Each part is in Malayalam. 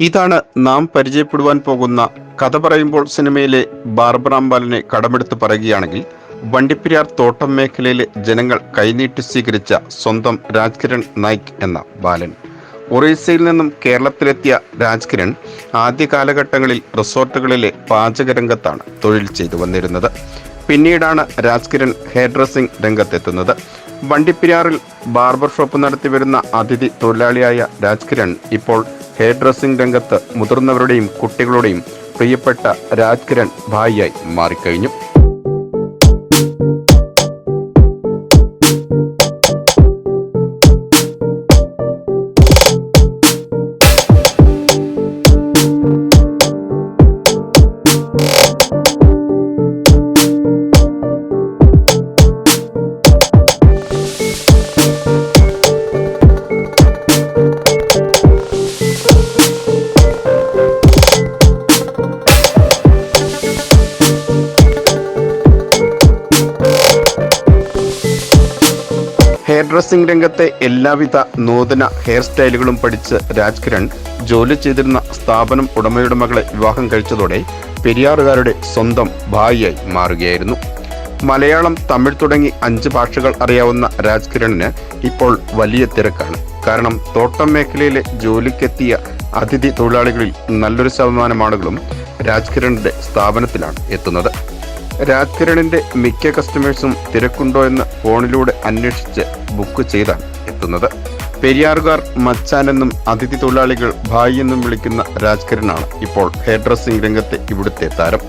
ഇതാണ് നാം പരിചയപ്പെടുവാൻ പോകുന്ന കഥ പറയുമ്പോൾ സിനിമയിലെ ബാർബറാംബാലിനെ കടമെടുത്ത് പറയുകയാണെങ്കിൽ വണ്ടിപ്പെരിയാർ തോട്ടം മേഖലയിലെ ജനങ്ങൾ കൈനീട്ടി സ്വീകരിച്ച സ്വന്തം രാജ്കിരൺ നായിക് എന്ന ബാലൻ. ഒറീസയിൽ നിന്നും കേരളത്തിലെത്തിയ രാജ്കിരൺ ആദ്യ കാലഘട്ടങ്ങളിൽ റിസോർട്ടുകളിലെ പാചകരംഗത്താണ് തൊഴിൽ ചെയ്തു വന്നിരുന്നത്. പിന്നീടാണ് രാജ്കിരൺ ഹെയർ ഡ്രസ്സിംഗ് രംഗത്തെത്തുന്നത്. വണ്ടിപ്പെരിയാറിൽ ബാർബർ ഷോപ്പ് നടത്തി വരുന്ന അതിഥി തൊഴിലാളിയായ രാജ്കിരൺ ഇപ്പോൾ ഹെയർ ഡ്രസ്സിംഗ് രംഗത്ത് മുതിർന്നവരുടെയും കുട്ടികളുടെയും പ്രിയപ്പെട്ട രാജ്കിരൺ ഭായിയായി മാറിക്കഴിഞ്ഞു. ഡ്രസ്സിംഗ് രംഗത്തെ എല്ലാവിധ നൂതന ഹെയർ സ്റ്റൈലുകളും പഠിച്ച് രാജ്കിരൺ ജോലി ചെയ്തിരുന്ന സ്ഥാപനം ഉടമയുടെ മകളെ വിവാഹം കഴിച്ചതോടെ പെരിയാറുകാരുടെ സ്വന്തം ഭാര്യയായി മാറുകയായിരുന്നു. മലയാളം തമിഴ് തുടങ്ങി അഞ്ച് ഭാഷകൾ അറിയാവുന്ന രാജ്കിരണിന് ഇപ്പോൾ വലിയ തിരക്കാണ്. കാരണം തോട്ടം മേഖലയിലെ ജോലിക്കെത്തിയ അതിഥി തൊഴിലാളികളിൽ നല്ലൊരു ശതമാനം ആളുകളും രാജ്കിരണിന്റെ സ്ഥാപനത്തിലാണ് എത്തുന്നത്. രാജ്കിരണിന്റെ മിക്ക കസ്റ്റമേഴ്സും തിരക്കുണ്ടോ എന്ന് ഫോണിലൂടെ അന്വേഷിച്ച് ബുക്ക് ചെയ്താണ് എത്തുന്നത്. പെരിയാറുകാർ മച്ചാൻ എന്നും അതിഥി തൊഴിലാളികൾ ഭായി എന്നും വിളിക്കുന്ന രാജ്കിരണാണ് ഇപ്പോൾ ഹെയർ ഡ്രസ്സിംഗ് രംഗത്തെ ഇവിടുത്തെ താരം.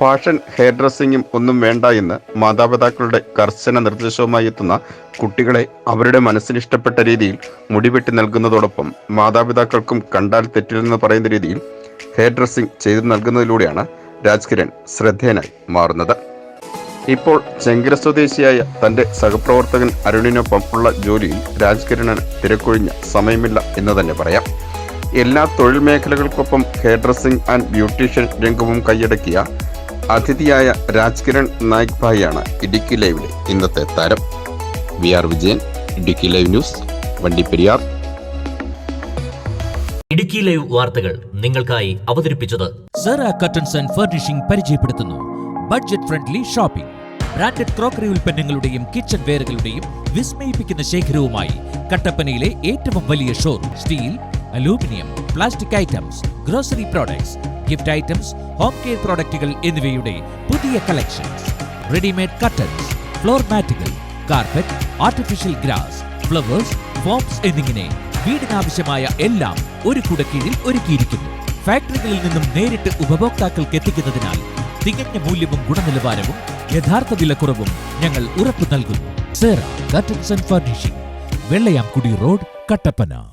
ഫാഷൻ ഹെയർ ഡ്രസ്സിംഗും ഒന്നും വേണ്ട എന്ന് മാതാപിതാക്കളുടെ കർശന നിർദ്ദേശവുമായി എത്തുന്ന കുട്ടികളെ അവരുടെ മനസ്സിന് ഇഷ്ടപ്പെട്ട രീതിയിൽ മുടിവെട്ടി നൽകുന്നതോടൊപ്പം മാതാപിതാക്കൾക്കും കണ്ടാൽ തെറ്റില്ലെന്ന് പറയുന്ന രീതിയിൽ ഹെയർ ഡ്രസ്സിംഗ് ചെയ്തു നൽകുന്നതിലൂടെയാണ് രാജ്കിരൺ ശ്രദ്ധേയനായി മാറുന്നത്. ഇപ്പോൾ ചെങ്കര സ്വദേശിയായ തന്റെ സഹപ്രവർത്തകൻ അരുണിനൊപ്പം ഉള്ള ജോലിയിൽ രാജ്കിരണിന് തിരക്കൊഴിഞ്ഞ സമയമില്ല എന്ന് തന്നെ പറയാം. എല്ലാ തൊഴിൽ മേഖലകൾക്കൊപ്പം ഹെയർ ഡ്രസ്സിംഗ് ആൻഡ് ബ്യൂട്ടീഷ്യൻ രംഗവും കൈയടക്കിയ അതിഥിയായ രാജ്കിരൺ നായിക് ഭായിയാണ് ഇടുക്കി ലൈവിലെ ഇന്നത്തെ താരം. V R Vijayan Idukki live news Vandiperiyar. Idukki live വാർത്തകൾ നിങ്ങൾക്കായി അവതരിപ്പിച്ചത് സെറ ആൻഡ് ഫർണിഷിംഗ് പരിചയപ്പെടുത്തുന്നു. Budget friendly shopping branded crockery ഉൽപ്പന്നങ്ങളുടെയും കിച്ചൺ വെയറുകളുടെയും വിസ്മയിപ്പിക്കുന്ന ശേഖരവുമായി കട്ടപ്പനയിലെ ഏറ്റവും വലിയ showroom steel aluminium plastic items grocery products gift items home care പ്രോഡക്റ്റുകൾ എന്നിവയുടെ പുതിയ collections readymade curtains floor മാറ്റുകൾ carpet artificial grass flowers foams എന്നിങ്ങനെ വീടിനാവശ്യമായ എല്ലാം ഒരു കുടക്കീഴിൽ ഒരുക്കിയിരിക്കുന്നു. ഫാക്ടറികളിൽ നിന്നും നേരിട്ട് ഉപഭോക്താക്കൾക്ക് എത്തിക്കുന്നതിനാൽ തികഞ്ഞ മൂല്യവും ഗുണനിലവാരവും യഥാർത്ഥ വിലക്കുറവും ഞങ്ങൾ ഉറപ്പു നൽകുന്നു. Sera curtains furnishing Vellayamkudi road Kattappana.